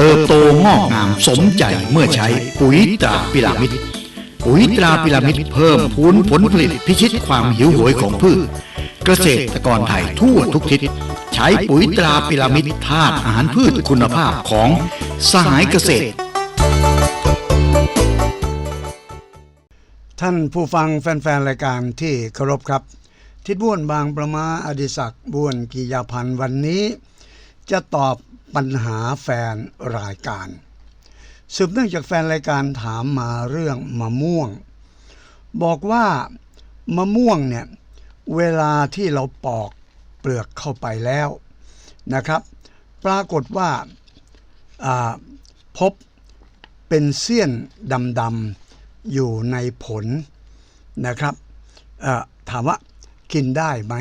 เติบโตงอกงามสมใจเมื่อใช้ปุ๋ยตราพิรามิดปุ๋ยตราพิรามิดเพิ่มพูนผลผลิตพิชิตความหิวโหยของพืช เกษตรกรไทยทั่วทุกทิศ ใช้ปุ๋ยตราพิรามิดธาตุอาหารพืชคุณภาพของสหายเกษตร ท่านผู้ฟังแฟนๆ รายการที่เคารพครับ ทิดบ้วนบางประมาอดิศักดิ์บ้วนกิยาพันธ์วันนี้ จะตอบ ปัญหาแฟนรายการ สืบเนื่องจากแฟนรายการถามมาเรื่องมะม่วง บอกว่ามะม่วงเนี่ยเวลาที่เราปอกเปลือกเข้าไปแล้วนะครับ ปรากฏว่าพบเป็นเสี้ยนดำๆอยู่ในผลนะครับถามว่ากินได้ไหม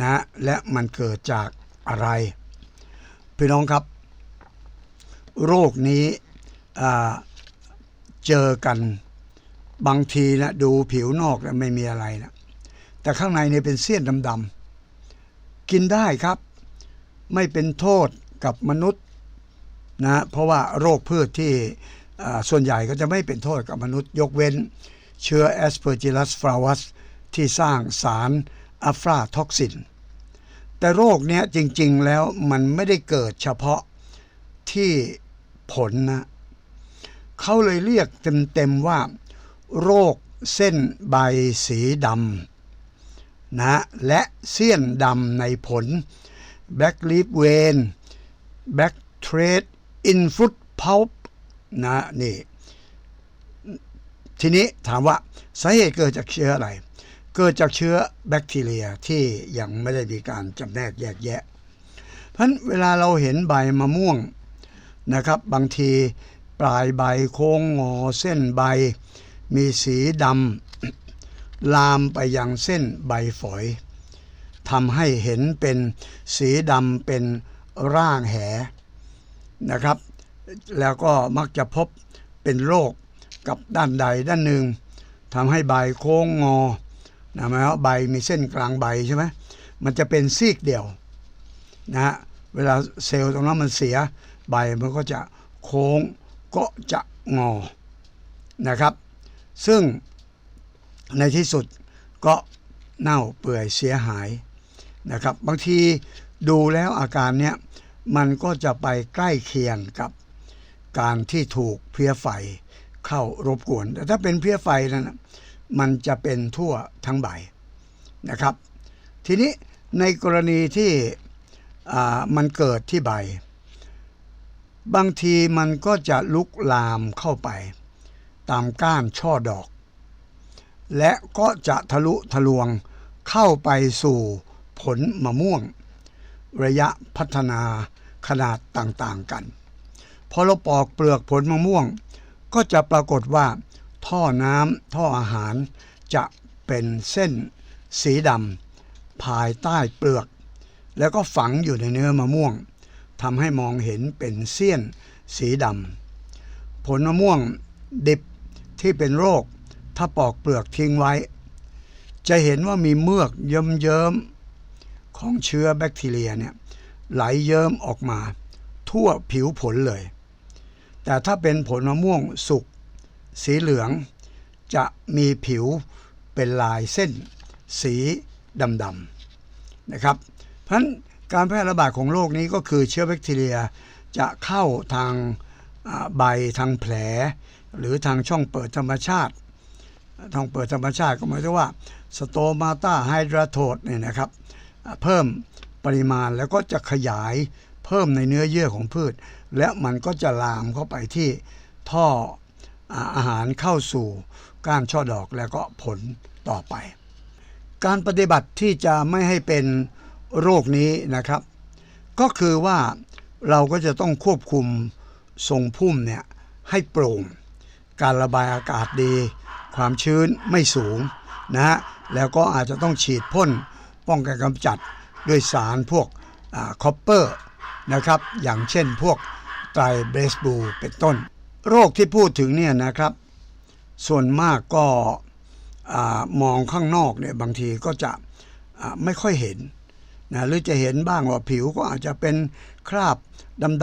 นะและมันเกิดจากอะไร พี่น้องครับ โรคนี้เจอกันบางทีนะดูผิวนอกนะไม่มีอะไรนะแต่ข้างในเนี่ยเป็นเสี้ยนดำๆกินได้ครับ ไม่เป็นโทษกับมนุษย์นะเพราะว่าโรคพืชที่ส่วนใหญ่ก็จะไม่เป็นโทษกับมนุษย์ ยกเว้น เชื้อ Aspergillus flavus ที่สร้างสารอะฟลาท็อกซิน แต่โรคเนี้ยจริง ๆ แล้วมันไม่ได้เกิดเฉพาะที่ผลนะเขาเลยเรียกเต็มๆว่า โรคเส้นใบสีดำนะและเสี้ยนดำในผล Black Leaf Vein Black Thread in Fruit Pulp นะนี่ ทีนี้ถามว่าสาเหตุเกิดจากเชื้ออะไร เกิดจากเชื้อแบคทีเรียที่ยังไม่ได้มีการจำแนกแยกแยะ เพราะฉะนั้นเวลาเราเห็นใบมะม่วงนะครับ บางทีปลายใบโค้งงอเส้นใบ มีสีดำลามไปยังเส้นใบฝอยทำให้เห็นเป็นสีดำเป็นร่างแหนะครับ แล้วก็มักจะพบเป็นโรคกับด้านใดด้านหนึ่งทำให้ใบโค้งงอ นะหมายว่าใบมีเส้นกลางใบใช่ไหมมันจะเป็นซีกเดียวนะฮะเวลาเซลล์ตรงนั้นมันเสียใบมันก็จะโค้งก็จะงอนะครับ ซึ่งในที่สุดก็เน่าเปื่อยเสียหายนะครับ บางทีดูแล้วอาการเนี้ยมันก็จะไปใกล้เคียงกับการที่ถูกเพลี้ยไฟเข้ารบกวน แต่ถ้าเป็นเพลี้ยไฟนั้นนะ มันจะเป็นทั่วทั้งใบนะครับ ทีนี้ในกรณีที่มันเกิดที่ใบ บางทีมันก็จะลุกลามเข้าไป ตามก้านช่อดอก และก็จะทะลุทะลวงเข้าไปสู่ผลมะม่วง ระยะพัฒนาขนาดต่างๆกัน พอเราปอกเปลือกผลมะม่วง ก็จะปรากฏว่า ท่อน้ำท่ออาหารจะเป็นเส้นสีดำภายใต้เปลือก แล้วก็ฝังอยู่ในเนื้อมะม่วงทำให้มองเห็นเป็นเสี้ยนสีดำผลมะม่วงดิบที่เป็นโรค ถ้าปอกเปลือกทิ้งไว้ จะเห็นว่ามีเมือกเยิ้มๆของเชื้อแบคทีเรียเนี่ยไหลเยิ้มออกมา ทั่วผิวผลเลย แต่ถ้าเป็นผลมะม่วงสุก สีเหลือง จะมีผิวเป็นลายเส้น สีดำๆนะครับ เพราะฉะนั้นการแพร่ระบาดของโรคนี้ก็คือเชื้อแบคทีเรียจะเข้าทางใบทางแผล หรือทางช่องเปิดธรรมชาติทางเปิดธรรมชาติก็หมายถึงว่าสโตมาตาไฮดราโทดเนี่ยนะครับ เพิ่มปริมาณแล้วก็จะขยายเพิ่มในเนื้อเยื่อของพืช และมันก็จะลามเข้าไปที่ท่อ อาหารเข้าสู่ก้านช่อดอกแล้วก็ผลต่อไป การปฏิบัติที่จะไม่ให้เป็นโรคนี้นะครับ ก็คือว่าเราก็จะต้องควบคุมทรงพุ่มเนี่ยให้โปร่ง การระบายอากาศดี ความชื้นไม่สูงนะฮะแล้วก็อาจจะต้องฉีดพ่นป้องกันกำจัดด้วยสารพวกคอปเปอร์นะครับ อย่างเช่นพวกไตรเบสบูเป็นต้น โรคที่พูดถึงเนี่ยนะครับ ส่วนมากก็อมองข้างนอกเนี่ยบางทีก็จะไม่ค่อยเห็นนะหรือจะเห็นบ้างว่าผิวก็อาจจะเป็นคราบ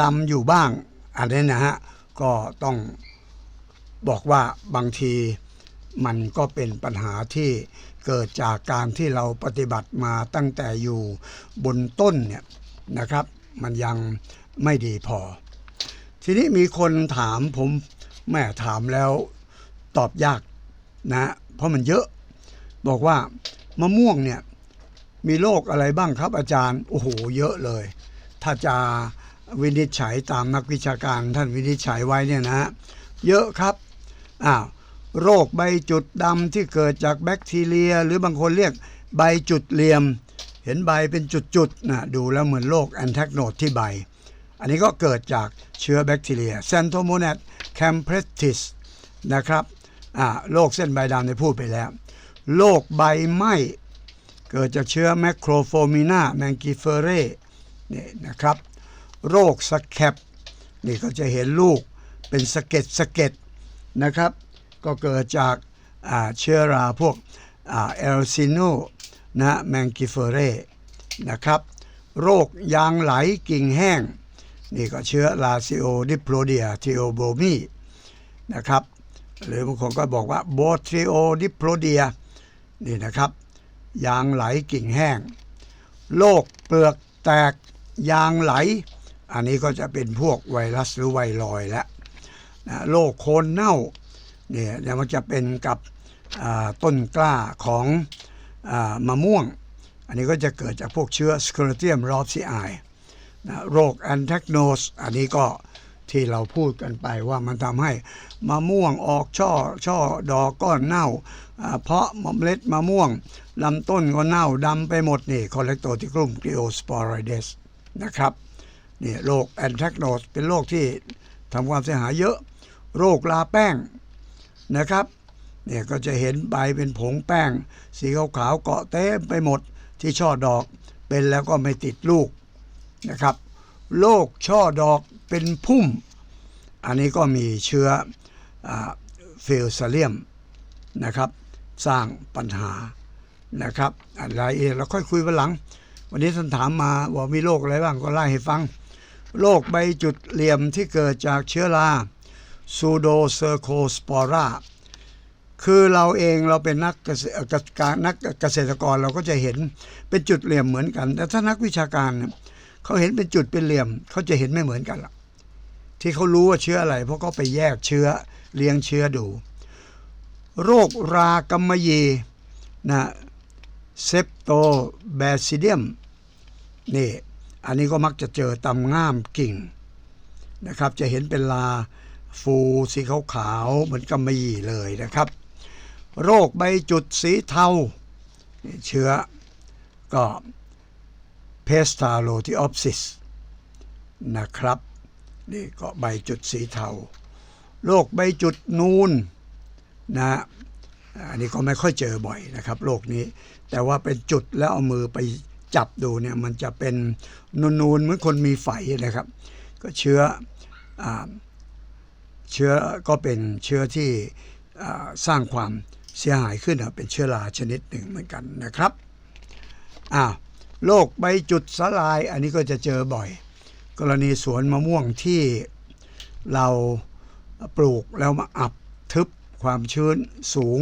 ดำๆอยู่บ้างอันนี้นะฮะก็ต้องบอกว่าบางทีมันก็เป็นปัญหาที่เกิดจากการที่เราปฏิบัติมาตั้งแต่อยู่บนต้นเนี่ยนะครับ มันยังไม่ดีพอ ทีนี้มีคนถามผมแม่ถามแล้วตอบยากนะ เพราะมันเยอะ บอกว่ามะม่วงเนี่ยมีโรคอะไรบ้างครับอาจารย์ โอ้โห เยอะเลย ถ้าจะวินิจฉัยตามนักวิชาการท่านวินิจฉัยไว้เนี่ยนะ เยอะครับอ้าวโรคใบจุดดำที่เกิดจากแบคทีเรีย หรือบางคนเรียกใบจุดเหลี่ยม เห็นใบเป็นจุดๆนะดูแล้วเหมือนโรคแอนแทกโนดที่ใบ อันนี้ก็เกิดจากเชื้อแบคทีเรีย z ซนโทโม n น s แคมเพรติสนะครับโรคเส้นใบดำได้พูดไปแล้ว โรคใบไหม้เกิดจากเชื้อแมคโครโฟมินาแมงกิเฟเรนี่นะครับ โรคสแคปนี่ก็จะเห็นลูกเป็นสะเก็ดสะเก็ดนะครับ ก็เกิดจากาเชื้อราพวกเอลซิโนนะแมงกิเฟเรนะครับ โรคยางไหลกิ่งแห้ง นี่ก็เชื้อลาซิโอดิโพเดียทิโอโบมีนะครับ หรือบางคนก็บอกว่าโบทริโอดิโพเดียนี่นะครับ ยางไหลกิ่งแห้ง โรคเปลือกแตกยางไหล อันนี้ก็จะเป็นพวกไวรัสหรือไวรอยด์แล้วนะโรคโคนเน่าเนี่ยเดี๋ยวมันจะเป็นกับต้นกล้าของอมะม่วง อันนี้ก็จะเกิดจากพวกเชื้อส c ค r เทียมรอบซีไอ นะโรคแอนแทกโนสอันนี้ก็ที่เราพูดกันไปว่ามันทำให้มะม่วงออกช่อช่อดอกก้อนเน่า เพาะมเมล็ดมะม่วงลำต้นก็เน่าดำไปหมดนี่คอเลกโตติกรุมกริโอสปอรอยเดสนะครับนี่โรคแอนแทกโนสเป็นโรคที่ทำความเสียหายเยอะ โรคลาแป้งนะครับเนี่ยก็จะเห็นใบเป็นผงแป้ง สีขาวๆเกาะเต็มไปหมดที่ช่อดอกเป็นแล้วก็ไม่ติดลูก นะครับโรคช่อดอกเป็นพุ่ม อันนี้ก็มีเชื้อฟิลซาเลียมนะครับสร้างปัญหานะครับอะไรเองเราค่อยคุยวันหลัง วันนี้ท่านถามมาว่ามีโรคอะไรบ้างก็ไล่ให้ฟังโรคใบจุดเหลี่ยมที่เกิดจากเชื้อราซูโดเซอร์โคสปอราคือเราเองเราเป็นนักเกษตรกรการนักเกษตรกรเราก็จะเห็นเป็นจุดเหลี่ยมเหมือนกัน แต่ถ้านักวิชาการ เขาเห็นเป็นจุดเป็นเหลี่ยม เขาจะเห็นไม่เหมือนกันละที่เขารู้ว่าเชื้ออะไร เพราะเขาไปแยกเชื้อเลี้ยงเชื้อดู โรครากำมะยีนะเซปโตแบซิเดียมนี่อันนี้ก็มักจะเจอตำง่ามกิ่งนะครับ จะเห็นเป็นลาฟูสีขาวๆเหมือนกำมะหยี่เลยนะครับ โรคใบจุดสีเทาเชื้อก็ เพสตาโลทิออปซิสนะครับนี่ก็ใบจุดสีเทาโรคใบจุดนูนนะอันนี้ก็ไม่ค่อยเจอบ่อยนะครับโรคนี้ แต่ว่าเป็นจุดแล้วเอามือไปจับดูเนี่ยมันจะเป็นนูนๆเหมือนคนมีไฝนะครับ ก็เชื้ออเชื้อก็เป็นเชื้อที่สร้างความเสียหายขึ้นเป็นเชื้อราชนิดหนึ่งเหมือนกันนะครับอ้าว โรคใบจุดสลาย อันนี้ก็จะเจอบ่อย กรณีสวนมะม่วงที่เราปลูกแล้วมาอับทึบความชื้นสูง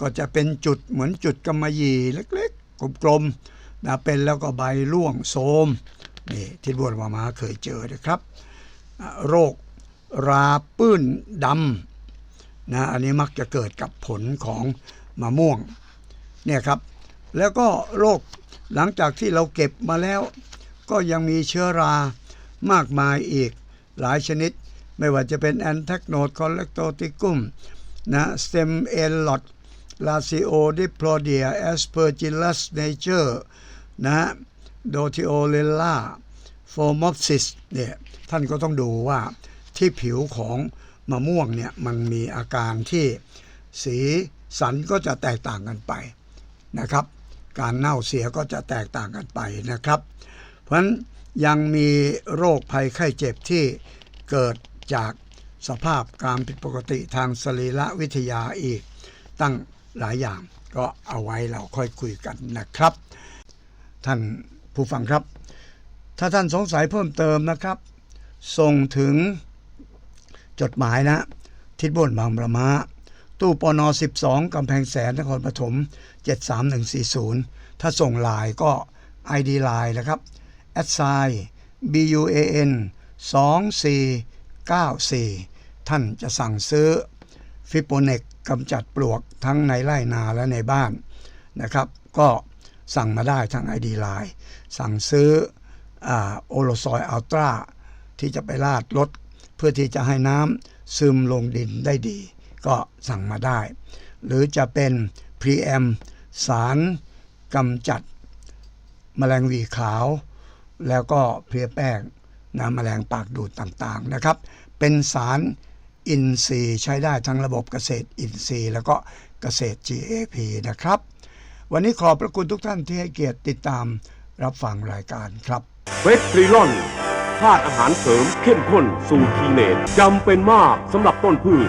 ก็จะเป็นจุดเหมือนจุดกำมะหยี่เล็กๆ กลมๆนะเป็นแล้วก็ใบร่วงโทรมนี่ที่บวนมามาเคยเจอนะครับ โรคราปื้นดำนะอันนี้มักจะเกิดกับผลของมะม่วงเนี่ยครับ แล้วก็โรคหลังจากที่เราเก็บมาแล้ว ก็ยังมีเชื้อรามากมายอีกหลายชนิด ไม่ว่าจะเป็นแอนแทกโนดคอลเลกโตติกุมนะสเต็มเอลลอดลาซิโอดิโพลเดียแอสเพอร์จิลัสเนเจอร์นะโดทิโอเลล่าโฟมอปซิสเนี่ยท่านก็ต้องดูว่าที่ผิวของมะม่วงเนี่ยมันมีอาการที่สีสันก็จะแตกต่างกันไปนะครับ การเน่าเสียก็จะแตกต่างกันไปนะครับ เพราะฉะนั้นยังมีโรคภัยไข้เจ็บที่เกิดจากสภาพการผิดปกติทางสรีรวิทยาอีก ตั้งหลายอย่างก็เอาไว้เราค่อยคุยกันนะครับ ท่านผู้ฟังครับ ถ้าท่านสงสัยเพิ่มเติมนะครับ ส่งถึงจดหมายนะ ทิศบนบางประมา ตู้ปน12กำแพงแสนนครปฐม73140 ถ้าส่งลน์ก็ ID ไลน์นะครับ a d s i BUAN 2494 ท่านจะสั่งซื้อฟิโปเนกกำจัดปลวกทั้งในไร่นาและในบ้านนะครับ ก็สั่งมาได้ทาง ID ไลน์สั่งซื้อโอโลซอยอัลตราที่จะไปลาดรถเพื่อที่จะให้น้ำซึมลงดินได้ดี ก็สั่งมาได้ หรือจะเป็นพรีแอมสารกำจัดแมลงวีขาว แล้วก็เพลียแป้งนะแมลงปากดูดต่างๆนะครับ เป็นสารอินทรีย์ใช้ได้ทั้งระบบเกษตรอินทรีย์ แล้วก็เกษตร GAP นะครับ วันนี้ขอบพระคุณทุกท่านที่ให้เกียรติติดตามรับฟังรายการครับเวสตรีลอนธาตุอาหารเสริมเข้มข้นสูตรคีเนตจำเป็นมากสำหรับต้นพืช